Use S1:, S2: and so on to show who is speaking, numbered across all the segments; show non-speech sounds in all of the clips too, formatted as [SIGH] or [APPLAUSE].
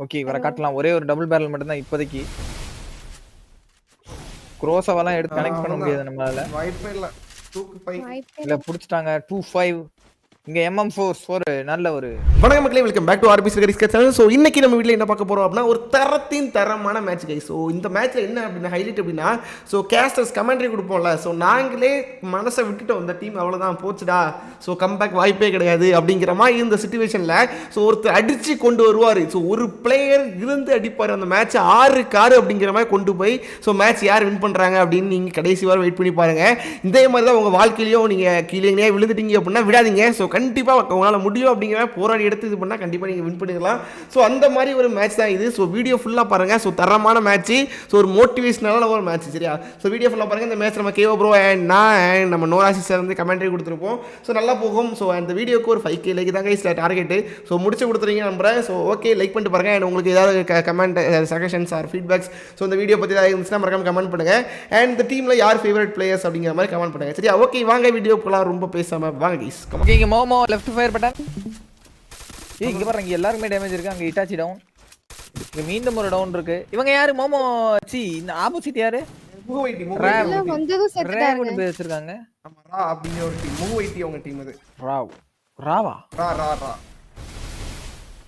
S1: Okay இவரை காட்டலாம். ஒரே ஒரு டபுள் பேரல் மட்டும் தான் இப்போதைக்கு. குரோசவெல்லாம் எடுத்து கனெக்ட் பண்ண முடியாது நம்மளால.
S2: வாய்ப்பே இல்ல. தூக்கு பை.
S3: வாய்ப்பே
S1: இல்ல புடிச்சிட்டாங்க. டூ ஃபைவ் இங்க எம்எம் ஃபோர்ஸ் ஒரு நல்ல ஒரு
S2: வணக்கம் மக்களே வெல்கம் பேக் டு ஆர்பி சிகரிஸ் சேனல் ஸோ இன்னைக்கு நம்ம வீட்டில் என்ன பார்க்க போறோம் அப்படின்னா ஒரு தரத்தின் தரமான மேட்ச் கை ஸோ இந்த மேட்ச்ல என்ன அப்படின்னா ஹைலைட் அப்படின்னா ஸோ கேஸ்டர்ஸ் கமெண்ட்ரி கொடுப்போம்ல. ஸோ நாங்களே மனசை விட்டுட்டோம் இந்த டீம் அவ்வளோதான் போச்சுடா. ஸோ கம்பேக் வாய்ப்பே கிடையாது அப்படிங்கிற மாதிரி இந்த சுச்சுவேஷனில் ஸோ ஒருத்தர் அடித்து கொண்டு வருவார். ஸோ ஒரு பிளேயர் இருந்து அடிப்பார் அந்த மேட்ச் ஆறு காரு அப்படிங்கிற மாதிரி கொண்டு போய் ஸோ மேட்ச் யார் வின் பண்ணுறாங்க அப்படின்னு நீங்கள் கடைசி வாரம் வெயிட் பண்ணி பாருங்கள் இதே மாதிரி தான் உங்கள் வாழ்க்கையிலையும் நீங்கள் கீழே விழுந்துட்டீங்க அப்படின்னா விடாதீங்க. ஸோ கண்டிப்பாக உங்களால் முடியும் அப்படிங்கிற போராடி எடுத்து இது பண்ணால் கண்டிப்பாக நீங்கள் வின் பண்ணிடலாம். ஸோ அந்த மாதிரி ஒரு மேட்ச் தான் இது. ஸோ வீடியோ ஃபுல்லாக பாருங்கள் ஸோ தரமான மேட்ச்சு ஸோ ஒரு மோட்டிவேஷனான ஒரு மேட்ச் சரியா? ஸோ வீடியோ ஃபுல்லாக பாருங்கள் இந்த மேட்ச் நம்ம கேவோ ப்ரோ அண்ட் நான் அண்ட் நம்ம நோராசி சார் வந்து கமெண்ட்ரி கொடுத்துருப்போம். ஸோ நல்லா போகும். ஸோ அந்த வீடியோக்கு ஒரு ஃபைவ் கே லைக் தாங்க கைஸ் டார்கெட்டு ஸோ முடிச்சு கொடுத்துறீங்க நம்புறேன். ஸோ ஓகே லைக் பண்ணிட்டு பாருங்கள் அண்ட் உங்களுக்கு ஏதாவது comment suggestions or feedbacks so இந்த வீடியோ பற்றி ஏதாவது இருந்துச்சுன்னா மறக்காம கமெண்ட் பண்ணுங்க. அண்ட் இந்த டீமில் யார் ஃபேவரட் பிளேயர்ஸ் அப்படிங்கிற மாதிரி கமெண்ட் பண்ணுங்கள் சரியா? ஓகே வாங்க வீடியோக்குலாம் ரொம்ப பேசாமல் வாங்க கைஸ்
S1: ஓகேங்கம்மா மோமோ லெஃப்ட் ஃபயர் பட்டன் ஏய் இங்க பாருங்க இங்க எல்லாருக்குமே டேமேஜ் இருக்கு. அங்க இட்டாச்சி டவுன் இங்க மீண்டும் ஒரு டவுன் இருக்கு. இவங்க யாரு? மோமோ சி இந்த ஆப்போசிட் யாரு?
S2: முகுவைட்டி
S1: Ram.
S3: இல்ல வந்ததும் செத்துட்டாருங்க
S1: ரேவன் பேர் வச்சிருக்காங்க
S2: ஆமா ரா அப்படிங்கிற ஒரு டீம் முகுவைட்டி அவங்க டீம் அது.
S1: ராவ். ராவா?
S2: ரா ரா ரா.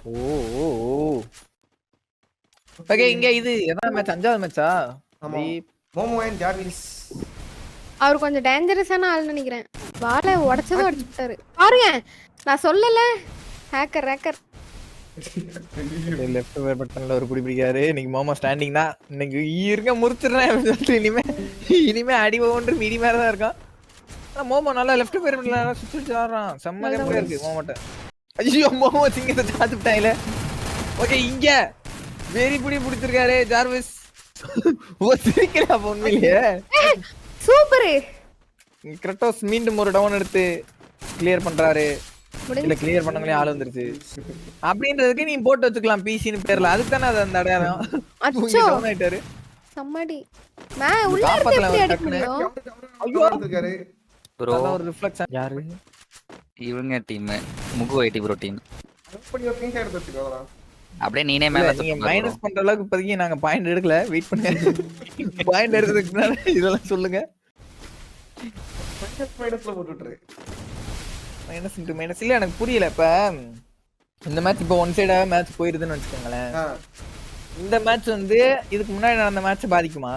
S1: ஓ ஓ ஓ. ஓகே இங்க இது எதாவது மேட்ச் அஞ்சாவது மேட்சா
S2: ஆமா. மோமோ அண்ட் ஜார்விஸ்
S3: அவர் கொஞ்சம் டேஞ்சரஸான ஆள் நினைக்கிறேன். உடைச்சதும் அடிச்சு விட்டாரு பாருங்க நான் சொல்லல. ஹேக்கர் ஹேக்கர்
S1: லெஃப்ட் ஃபயர் பட்டன்ல ஒரு குடி பிடிக்காரு இன்னைக்கு மோமோ ஸ்டாண்டிங் தான். இன்னைக்கு இருக்க முறிச்சிடுறேன் அப்படின்னு சொல்லிட்டு இனிமே இனிமே அடி ஒன்று மீதி மேல தான் இருக்கான். ஆனா மோமோ நல்லா லெஃப்ட் பட்டன்ல சுத்தி ஆடுறான் செம்ம கேம் இருக்கு மோமோட்ட. ஐயோ மோமோ சிங்கத்தை சாத்து விட்டாங்களே ஓகே இங்க. வெரி புடி பிடிச்சிருக்காரு ஜார்விஸ். ஓ சிரிக்கிறா உண்மையிலேயே
S3: சூப்பர்.
S1: கிரட்டோஸ் மீண்டும் ஒரு டவுன் எடுத்து கிளியர் பண்றாரு. இல்ல கிளியர் பண்ணங்களே ஆள் வந்துருச்சு. அப்படின்றதுக்கு நீ போட்டு வச்சுக்கலாம் பிசின்னு பேர்ல. அதுக்கு தானே அது அந்த அடையாளம்?
S3: அச்சோ.
S1: டவுன் ஆயிட்டாரு.
S3: சம்மடி. மே உள்ள இருந்து எப்படி அடிக்க. முடியும்?
S2: இருக்காரு
S4: ப்ரோ
S1: ஒரு ரிஃப்ளெக்ஷன் யாரு?
S4: இவங்க டீம் முகு ஐடி ப்ரோ டீம்
S2: அப்படி ஒரு திங்க் எடுத்து வச்சுக்கோ
S4: அப்படியே நீனே மேல
S1: நீங்க மைனஸ் பண்ற அளவுக்கு இப்போதைக்கு நாங்க பாயிண்ட் எடுக்கல. வெயிட் பண்ணுங்க பாயிண்ட் [LAUGHS] எடுக்கிறதுக்கு முன்னாடி இதெல்லாம் சொல்லுங்க.
S2: மைனஸ்ல
S1: மைனஸ் இன்டு மைனஸ் இல்ல எனக்கு புரியல இப்ப இந்த மேட்ச் இப்போ ஒன் சைடா மேட்ச் போயிருதுன்னு வச்சுக்கோங்களேன். இந்த மேட்ச் வந்து இதுக்கு முன்னாடி நடந்த மேட்ச் பாதிக்குமா?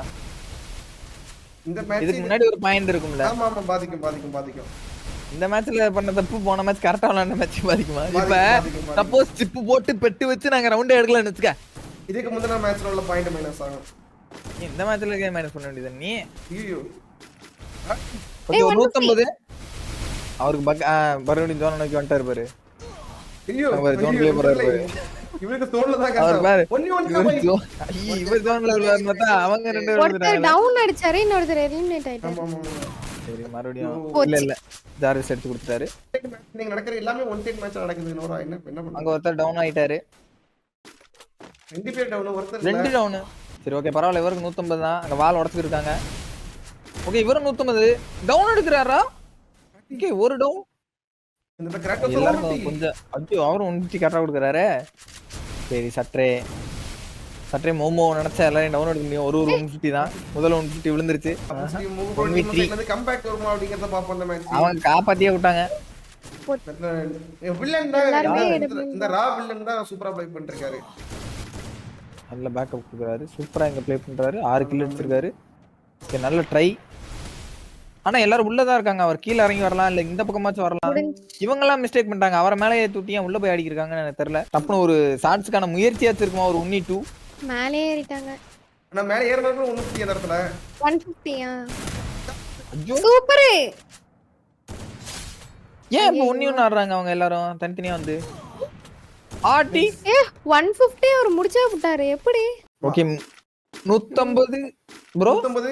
S2: இந்த
S1: இதுக்கு
S2: மேட்ச்
S1: முன்னாடி ஒரு பாயிண்ட் இருக்கும்ல.
S2: ஆமா ஆமா பாதிக்கும் பாதிக்கும் பாதிக்கும்.
S1: இந்த மேட்ச்ல பண்ண தப்பு போன மேட்ச் கரெக்டா விளையாண்ட மேட்ச் பாதிக்குமா? இப்ப. சப்போஸ் சிப்பு போட்டு பெட்டு வச்சு நாங்க ரவுண்ட் எடுக்கலாம்னு வச்சுக்க.
S2: இதுக்கு முந்தின மேட்ச்ல உள்ள பாயிண்ட் மைனஸ் ஆகும்.
S1: நீ இந்த மேட்ச்ல மைனஸ் பண்ண வேண்டியது நீ?
S2: ஐயோ
S1: கொஞ்சம் நூத்தம்பது. அவருக்கு பக் மறுபடியும் ஜோன் நோக்கி வந்துட்டாரு பாரு.
S2: ஐயோ
S1: குள்ளே போறாரு பாரு.
S2: இவருக்கு தோல்ல தான்
S1: அவர் பாரு. இவர் ஜோன்ல அவங்க ரெண்டு
S3: ஒருத்தர் டவுன் அடிச்சாரு இன்னொருத்தர் எலிமினேட் ஆயிட்டாரு.
S1: சரி மறுபடியும். இல்ல இல்ல. ஜார்விஸ் எடுத்து கொடுத்தாரு
S2: நீங்க நடக்கிற எல்லாமே ஒன் சைட் மேட்ச் நடக்குது நோரா. என்ன என்ன
S1: அங்க ஒருத்தர் டவுன் ஆயிட்டாரு.
S2: ரெண்டு பேர் டவுன் ஒருத்தர் இல்ல.
S1: ரெண்டு டவுன் சரி ஓகே பரவாயில்ல இவருக்கு நூத்தம்பது தான். அங்க வால் உடச்சிட்டு இருக்காங்க. ஓகே இவரும் நூத்தம்பது டவுன் எடுக்கிறாரா? ஓகே ஒரு டவுன் கொஞ்சம் ஐயோ அவரும் ஒன் ஃபிஃப்டி கரெக்டாக கொடுக்குறாரு. சரி சற்றே. சற்றே மோமோ நினைச்சா எல்லாரையும் டவுன் எடுக்க முடியும் ஒரு ஒரு ஒன் ஃபிஃப்டி தான். முதல்ல ஒன் ஃபிஃப்டி விழுந்துருச்சு. அவங்க காப்பாத்தியே விட்டாங்க.
S2: இந்த- ரா வில்லன் தான் சூப்பரா ப்ளே பண்ணிருக்காரு.
S1: நல்ல பேக்கப் கொடுக்குறாரு. சூப்பரா இங்க ப்ளே பண்றாரு. ஆறு கில் அடிச்சிருக்காரு. சரி நல்ல ட்ரை ஆனா எல்லாரும் உள்ளதா இருக்காங்க. அவர் கீழே இறங்கி வரலாம் இல்ல இந்த பக்கமாச்சும் வரலாம். இவங்க எல்லாம் மிஸ்டேக் பண்ணிட்டாங்க. அவரை மேலே தூட்டி ஏன் உள்ள போய் அடிக்கிறாங்கன்னு எனக்கு தெரியல. டப்புனு ஒரு ஷார்ட்ஸ்க்கான முயற்சியாச்சும் இருக்குமா? ஒரு உன்னி டூ
S3: மேலே ஏறிட்டாங்க.
S2: ஆனா மேல ஏறினது ஒண்ணு புரிய அந்த இடத்துல.
S3: ஒன் ஃபிஃப்டியா
S1: ஐயோ.
S3: சூப்பர்!
S1: ஏன் இப்போ ஒன்னி ஒன்று ஆடுறாங்க அவங்க எல்லாரும்? தனித்தனியா வந்து. ஆட்டி.
S3: ஏ ஒன் ஃபிஃப்டி அவர் முடிச்சா விட்டாரு. எப்படி?
S1: ஓகே நூத்தம்பது ப்ரோ
S2: நூத்தம்பது.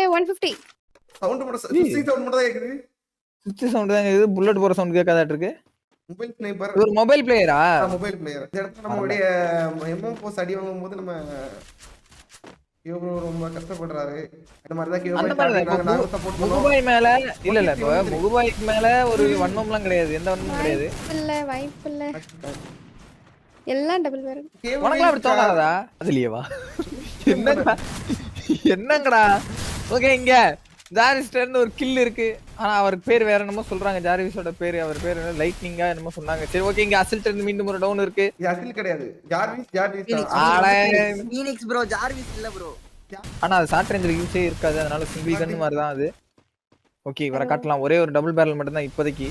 S3: ஏ ஒன் ஃபிஃப்டி
S2: சவுண்ட் மட்டும் சுத்தி சவுண்ட் மட்டும் தான் கேக்குது.
S1: சுத்தி சவுண்ட் தான் இது புல்லட் போற சவுண்ட் கேட்காதாட்டு இருக்கு.
S2: மொபைல் ஸ்னைப்பர்
S1: இது ஒரு மொபைல் பிளேயரா
S2: மொபைல் பிளேயர் இந்த இடத்துல நம்மளுடைய எம்எம் போஸ் அடி வாங்கும் போது நம்ம ரொம்ப கஷ்டப்படுறாரு. இந்த மாதிரி தான். நாங்க சப்போர்ட் பண்ணுவோம்.
S1: முகுபாய் மேல இல்ல இல்ல இப்போ முகுபாய்க்கு மேல ஒரு வன்மம்லாம் கிடையாது. எந்த வன்மமும் கிடையாது.
S3: இல்ல வாய்ப்பு இல்ல. எல்லாம் டபுள்
S1: அப்படி தோணாதா? அதுலயேவா [LAUGHS] என்னங்கடா? என்னங்கடா? ஓகே இங்க. ஜாரிஸ்டர் இருந்து ஒரு கில் இருக்கு. ஆனா அவர் பேர் வேற என்னமோ சொல்றாங்க. ஜாரிவிஸோட பேரு அவர் பேர் என்ன? லைட்னிங்கா என்னமோ சொன்னாங்க. சரி ஓகே இங்க அசில்ட் இருந்து மீண்டும் ஒரு டவுன் இருக்கு.
S2: இது அசில் கிடையாது. Jarvis Jarvis.
S5: Phoenix bro Jarvis இல்ல ப்ரோ
S1: ஆனா அது ஷார்ட் ரேஞ்சில் யூஸே இருக்காது. அதனால சிங்கிள் கன் மாதிரி தான் அது. ஓகே இவரை காட்டலாம். ஒரே ஒரு டபுள் பேரல் மட்டும் தான் இப்போதைக்கு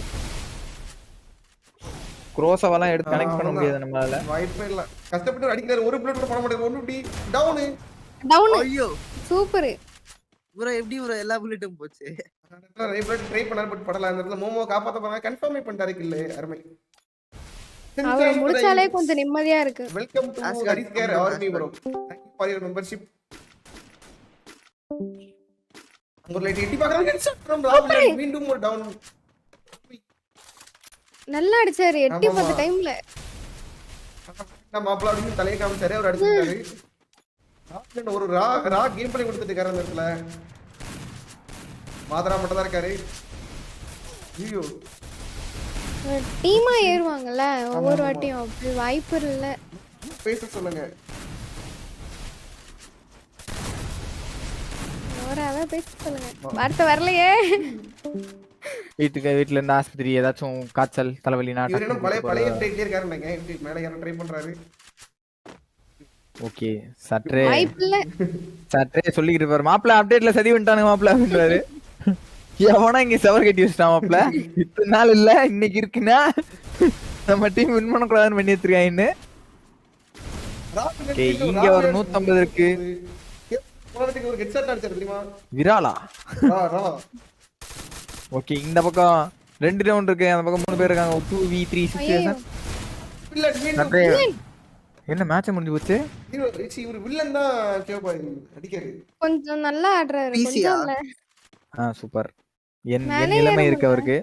S1: குரோசவெல்லாம் எடுத்து கனெக்ட் பண்ண முடியாது நம்மளால.
S2: வாய்ப்பே இல்ல. கஷ்டப்பட்டு அடிக்கிறாரு. ஒரு பிளேட் கூட பண்ண மாட்டேங்குது. இப்படி. டவுனு
S3: டவுன்
S5: ஐயோ.
S3: சூப்பர்
S5: ப்ரோ எப்படி ப்ரோ எல்லா புல்லட்டும் போச்சு?
S2: ட்ரை பண்ணாரு பட் படல. அந்த இடத்துல மோமோ காப்பாத்த போறாங்க கன்ஃபார்மே பண்ணிட்டாரு கில்லு அருமை.
S3: அவரை முடிச்சாலே கொஞ்சம் நிம்மதியா இருக்கு.
S2: Welcome to Haris care. Army bro thank you for your membership ஒரு லைட் எட்டி பார்க்கறாங்க ஃப்ரம் ராகுல் மீண்டும் ஒரு டவுன்
S3: நல்லா அடிச்சாரு எட்டி. பத்து டைம்ல
S2: நம்ம மாப்பிள அப்படின்னு தலையை காமிச்சாரு அவர் அடிச்சிருக்காரு. ராகுல் ஒரு ரா ரா கேம் பிளே கொடுத்துட்டு இருக்காரு அந்த இடத்துல. மாதரா மட்டும் தான் இருக்காரு. ஐயோ.
S3: டீமா ஏறுவாங்கல்ல ஒவ்வொரு வாட்டியும் அப்படி வாய்ப்பு இல்ல.
S2: பேச சொல்லுங்க.
S3: ஓராவே பேச சொல்லுங்க. வார்த்தை வரலையே.
S1: வீட்டுக்கு வீட்டுல இருந்து ஆஸ்பத்திரி ஏதாச்சும் காய்ச்சல்
S2: இவர் என்ன பழைய பழைய டைப்லயே இருக்காரு நினைக்கிறேன் எப்படி மேல யாரும் ட்ரை பண்றாரு.
S1: ஓகே சற்றே சற்றே சொல்லிக்கிட்டு இருப்பாரு. மாப்பிள்ள அப்டேட்ல சதி பண்ணிட்டானுங்க மாப்பிள்ள அப்படின்றாரு. எவனா இங்க செவர் கட்டி வச்சிட்டான் மாப்பிள்ள இத்தனை நாள் இல்ல இன்னைக்கு இருக்குன்னா நம்ம டீம் வின் பண்ணக்கூடாதுன்னு பண்ணி வச்சிருக்காங்கன்னு இங்க ஒரு 150 இருக்கு. விராலா?
S2: ரா ரா.
S1: ஓகே இந்த பக்கம் ரெண்டு ரவுண்ட் இருக்கு அந்த பக்கம் மூணு பேர் இருக்காங்க. டூ வி த்ரீ சிக்ஸ் என்ன மேட்ச் முடிஞ்சு போச்சு?
S2: ஹீரோ சி இவர் வில்லன் தான் கேப்பாரு அடிக்காரு
S3: கொஞ்சம் நல்லா ஆடுறாரு? கொஞ்சம்
S1: ஆ சூப்பர் என் என்
S3: மேலே
S1: நிலைமை இருக்கு அவருக்கு.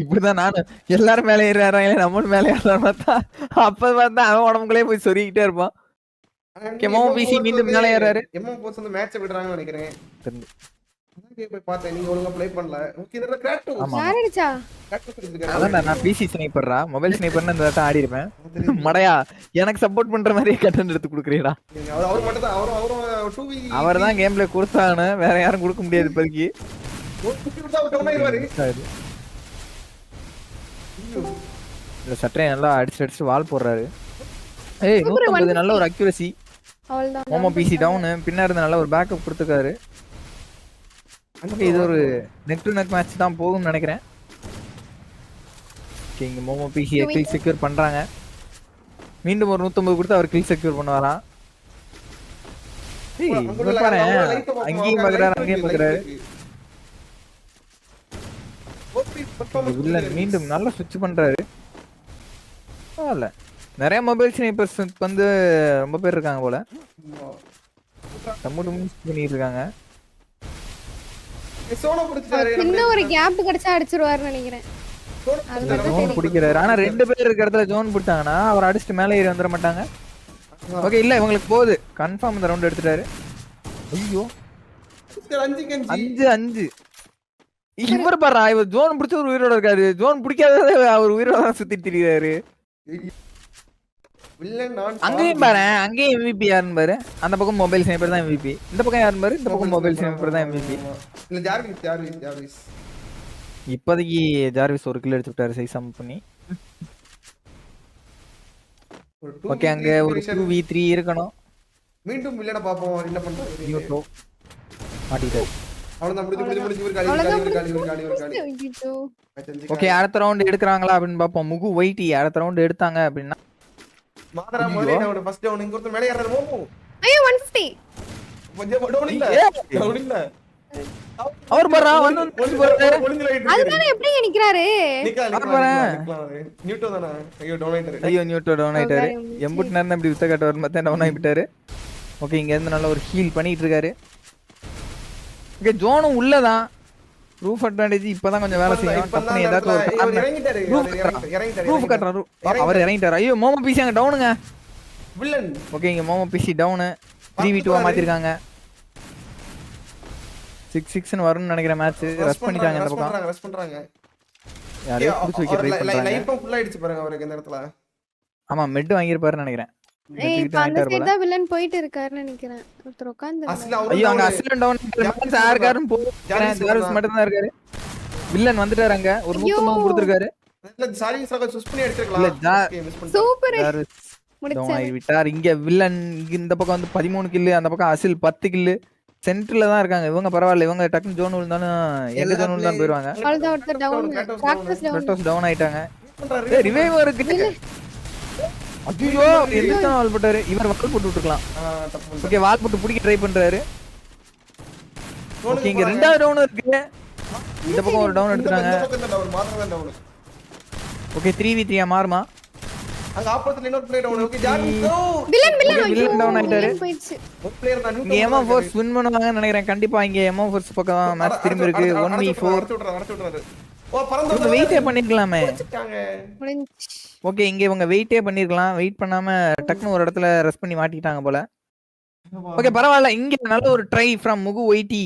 S1: இப்படிதான் நானும் எல்லாரும் மேலே ஏறாங்க நம்மளும் மேலே ஏறலாம் பார்த்தா அப்ப பார்த்தா அவன் உடம்புக்குள்ளே போய் சொருகிட்டே இருப்பான். மோமோ PC மீண்டும் மேலே ஏறாரு.
S2: எம்எம் போஸ் வந்து மேட்ச் விடுறாங்கன்னு நினைக்கிறேன்.
S1: ஆமா. மொபைல் ஸ்னைப்பர்னு இந்த வட்டம் ஆடி இருப்பேன் மடையா எனக்கு சப்போர்ட் பண்ற மாதிரி கண்டென்ட் எடுத்து கொடுக்குறீடா.
S2: அவர் அவர் மட்டும் தான் அவரும் அவரும் டூ வி
S1: அவர் தான் கேம் பிளே கொடுத்தாங்கன்னு வேற யாரும் கொடுக்க முடியாது இப்போதைக்கு. சட்டையை நல்லா அடிச்சு அடிச்சு வால் போடுறாரு. ஏய் நூத்தம்பது நல்ல ஒரு அக்யூரசி மோமோ பிசி டவுனு பின்னாடி இருந்து நல்ல ஒரு பேக்கப் கொடுத்துருக்காரு. இது ஒரு நெக் டு நெக் மேட்ச் தான் போகும்னு நினைக்கிறேன். ஓகே இங்க மோமோ பிசி கில் செக்யூர் பண்றாங்க. மீண்டும் ஒரு நூத்தம்பது கொடுத்து அவர் கில் செக்யூர் பண்ணுவாராம். ஏய் இவர் பாரு அங்கேயும் பாக்குறாரு அங்கேயும் பாக்குறாரு. இந்த வில்லன் மீண்டும் நல்லா சுவிட்ச் பண்றாரு. பரவாயில்ல. நிறைய மொபைல் ஸ்னைப்பர்ஸ் வந்து ரொம்ப பேர் இருக்காங்க போல. பண்ணிட்டு இருக்காங்க.
S2: சோனோ பிடிச்சாரு
S3: சின்ன ஒரு கேப் கிடைச்சா அடிச்சிருவாருன்னு நினைக்கிறேன்.
S1: ஜோன் பிடிக்கிறாரு. ஆனா ரெண்டு பேர் இருக்க இடத்துல ஜோன் பிடிச்சாங்கன்னா அவர் அடிச்சுட்டு மேலே ஏறி வந்துட மாட்டாங்க. ஓகே இல்ல இவங்களுக்கு போகுது. கன்ஃபார்ம் இந்த ரவுண்ட் எடுத்துட்டாரு. ஐயோ.
S2: அஞ்சு கஞ்சி.
S1: அஞ்சு அஞ்சு. இவர் பாரு இவர் ஜோன் பிடிச்ச ஒரு உயிரோட இருக்காரு. ஜோன் பிடிக்காத அவர் உயிரோட சுத்திட்டு
S2: நான்
S1: அங்கேயும் பாரு அங்கேயும் எம்விபி யாருன்னு பாரு. அந்த பக்கம் மொபைல் ஸ்னைப்பர் தான் எம்விபி இந்த பக்கம் யாருன்னு பாரு இந்த பக்கம் மொபைல் ஸ்னைப்பர் தான் எம்விபி
S2: இல்ல ஜார்விஸ் ஜார்விஸ் ஜார்விஸ்
S1: இப்போதைக்கு ஜார்விஸ் ஒரு கில் எடுத்து விட்டாரு சைஸ் சம் பண்ணி. ஓகே அங்க
S2: V3
S1: ஒரு
S2: situation.
S1: டூ வி த்ரீ இருக்கணும்.
S2: மீண்டும் வில்லனை பாப்போம் என்ன பண்றாரு
S1: மாட்டிட்டாரு
S3: ஐயோ.
S2: Match அஞ்சு
S1: ஓகே அடுத்த ரவுண்ட் எடுக்கறாங்களா அப்படின்னு பாப்போம் முகு ஒயிட்டி அடுத்த ரவுண்ட் எடுத்தாங்க அப்படின்னா
S2: மாதரா முதல்ல அவன ஃபர்ஸ்ட் டவுன் இங்க ஒருத்தர் மேலே ஏறாரு மோமோ
S3: ஐயோ ஒன் ஃபிஃப்டி
S2: கொஞ்சம் டவுன் இல்ல. டவுன் இல்ல.
S1: அவர் பாரு வந்து பாரு.
S3: அதுதானே எப்படி நிக்கிறாரு?
S2: நிக்கலாம்
S1: அவர்
S2: நிக்கலாம் நியூட்டோ தானே? ஐயோ டவுன் ஆயிட்டாரு.
S1: ஐயோ நியூட்டோ டவுன் ஆயிட்டாரு. எம்புட்டு நேரம் இப்படி வித்த கட்ட வரும் பார்த்தா டவுன் ஆகிட்டாரு ஓகே இங்க இருந்து நல்ல ஒரு ஹீல் பண்ணிட்டு இருக்காரு. இங்க ஜோனும் உள்ளதான். ரூஃப் அட்வான்டேஜ் இப்பதான் கொஞ்சம் வேலை செய்யும் கம்பெனி ஏதாச்சும் ஒரு ரூஃப் கட்டுறாரு அவர் இறங்கிட்டாரு. ஐயோ மோமோ பிசி அங்க டவுனுங்க
S2: வில்லன்
S1: ஓகே இங்க மோமோ பிசி டவுனு த்ரீ வி டூவா மாத்திருக்காங்க. சிக்ஸ் சிக்ஸ்னு வரும்னு நினைக்கிற மேட்ச் ரஷ் பண்ணிட்டாங்க இந்த பக்கம்.
S2: ரஷ் பண்றாங்க.
S1: யாரையோ புடிச்சு வைக்க ட்ரை பண்றாங்க.
S2: லைஃபும் ஃபுல் ஆயிடுச்சு பாருங்க அவருக்கு இந்த இடத்துல.
S1: ஆமா மெட் வாங்கியிருப்பாருன்னு நினைக்கிறேன்.
S3: இப்ப அந்த
S1: வாங்கிட்டாரு
S3: சைடு
S1: போல.
S3: தான் வில்லன் போயிட்டு இருக்காருன்னு நினைக்கிறேன். ஒருத்தர் உட்கார்ந்து
S2: அசில் அவரும்
S1: ஐயோ அங்க
S2: down.
S1: அசிலன் டவுன்
S2: ஜார்விஸ்
S1: யாருக்காரும்
S2: ஜார்விஸ்
S1: ஜார்விஸ் மட்டும் தான் இருக்காரு. வில்லன் வந்துட்டாரு அங்க. ஒரு
S3: ஐயோ.
S1: நூத்தம்பது கொடுத்துருக்காரு.
S2: இல்ல, சாரி சூஸ் பண்ணி.
S3: சூப்பர் முடிச்சாரு.
S1: விட்டார். இங்க வில்லன் இந்த பக்கம் வந்து பதிமூணு கில்லு அந்த பக்கம் அசில் பத்து கில்லு சென்டர்ல தான் இருக்காங்க. இவங்க பரவாயில்ல. இவங்க டக்குன்னு ஜோன் விழுந்தாலும் எங்க
S5: எல்லா
S1: ஜோன் விழுந்தாலும் போயிருவாங்க.
S3: டவுன் டவுன்
S1: ஆயிட்டாங்க.
S2: பண்றாரு.
S1: ஏய் ரிவைவ் இருக்கு. ஐயோ எதுக்கு வால் போட்டாரு இவர் வால் போட்டு விட்டுருக்கலாம்
S2: ஆ, பண்ணிட்டேன்.
S1: ஓகே வால் போட்டு பிடிக்க ட்ரை பண்றாரு ஓகே இங்க. ரெண்டாவது டவுன் இருக்கு இந்த பக்கம் ஒரு down
S2: down.
S1: Okay three v த்ரீயா மாறுமா
S2: அங்க opposite இன்னொரு down. Okay, Jarvis, no.
S3: Villain villain
S1: villain down ஆயிட்டாரு.
S3: வில்லன்
S2: ஒரு player தான்,
S1: இங்க எம்ஓ ஃபோர்ஸ் வின் பண்ணுவாங்கன்னு நினைக்கிறேன் கண்டிப்பா இங்க எம்ஓ ஃபோர்ஸ் பக்கம் மேட்ச் திரும்பி இருக்கு
S2: அட-
S1: ஒன்
S2: அட-
S1: வி
S2: அடைச்சு
S1: ஃபோர்
S2: விட்றாரு, அடைச்சு விட்றாரு, அடைச்சு விட்றாரு. ஓ, பறந்து
S1: இவங்க
S2: வந்தாரு.
S1: வெயிட்டே பண்ணிருக்கலாமே
S2: வச்சுட்டாங்க.
S3: முடிஞ்சு
S1: ஓகே இங்க இவங்க வெயிட்டே பண்ணிருக்கலாம். வெயிட் பண்ணாம டக்குன்னு ஒரு இடத்துல ரெஸ்ட் பண்ணி மாட்டிக்கிட்டாங்க போல. ஓகே பரவாயில்ல. இங்க நல்ல ஒரு ட்ரை ஃப்ரம் முகு ஒய்டி